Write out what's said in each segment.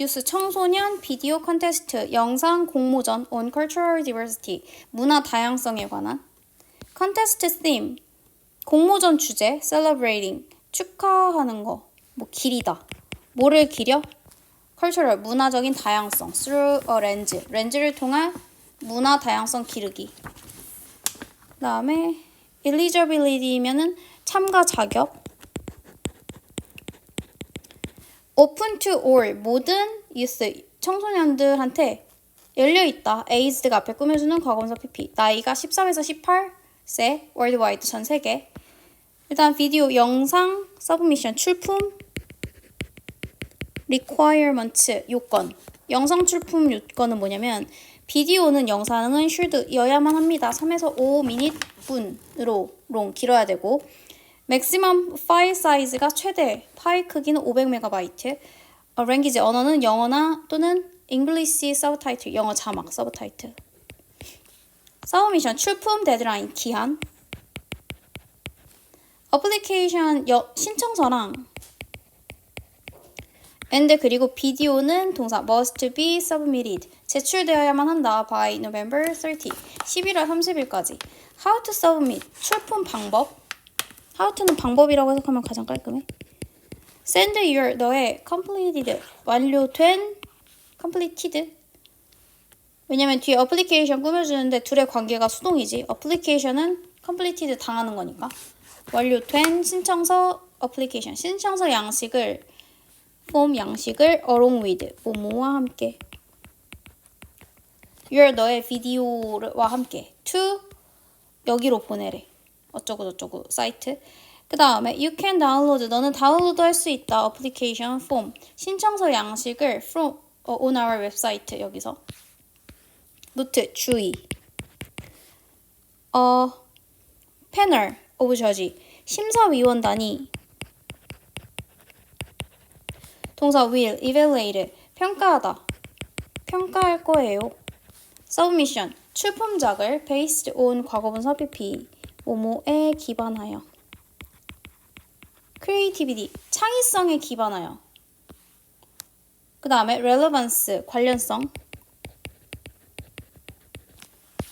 유스 청소년 비디오 컨테스트 영상 공모전 on cultural diversity 문화 다양성에 관한 컨테스트 theme 공모전 주제 celebrating 축하하는 거 뭐 길이다. 뭐를 기려? cultural 문화적인 다양성 through a lens 렌즈를 통한 문화 다양성 기르기. 그다음에 eligibility면은 참가 자격 open to all 모든 youth 청소년들한테 열려 있다. 에이즈가 앞에 꾸며주는 과거분사 PP 나이가 13에서 18세 월드와이드 전 세계 일단 비디오 영상 서브미션 출품 requirements 요건 영상 출품 요건은 뭐냐면 비디오는 영상은 슈드여야만 합니다. 3에서 5미닛 분으로 롱 길어야 되고 맥시멈 파일 사이즈가 최대 파일 크기는 500MB 어, 랭귀지 언어는 영어나 또는 English 서브타이틀 영어 자막 서브타이틀 서브미션 출품 데드라인 기한. 어플리케이션 여, 신청서랑. And 그리고 비디오는 동사 must be submitted. 제출되어야만 한다 by November 30 11월 30일까지. How to submit 출품 방법 to는 방법이라고 해석하면 가장 깔끔해. send your 너의 completed 완료된 completed. 왜냐면 뒤에 어플리케이션 꾸며주는데 둘의 관계가 수동이지. 어플리케이션은 completed 당하는 거니까. 완료된 신청서 어플리케이션 신청서 양식을 폼 양식을 along with 뭐뭐와 함께. your 너의 비디오와 함께. to 여기로 보내래 어쩌고 저쩌고 사이트. 그 다음에 you can download 너는 다운로드 할 수 있다 어플리케이션 폼 신청서 양식을 from 어, on our website 여기서. 노트 주의. 어 패널 오브 저지 심사위원단이 동사 will evaluate. 평가하다. 평가할 거예요. submission. 출품작을 based on 과거분사 PP 뭐뭐에 기반하여 creativity 창의성에 기반하여 그 다음에 relevance 관련성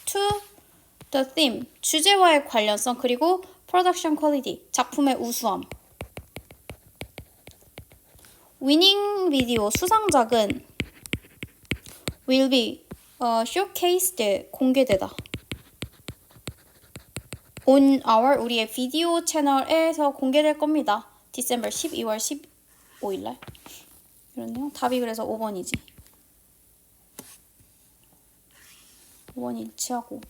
to the theme 주제와의 관련성 그리고 production quality 작품의 우수함 위닝 비디오 수상작은 will be 어, showcased 공개되다. On our 우리의 비디오 채널에서 공개될 겁니다. 디셈버 12월 15일 날. 그렇네요. 답이 그래서 5번이지. 5번 일치하고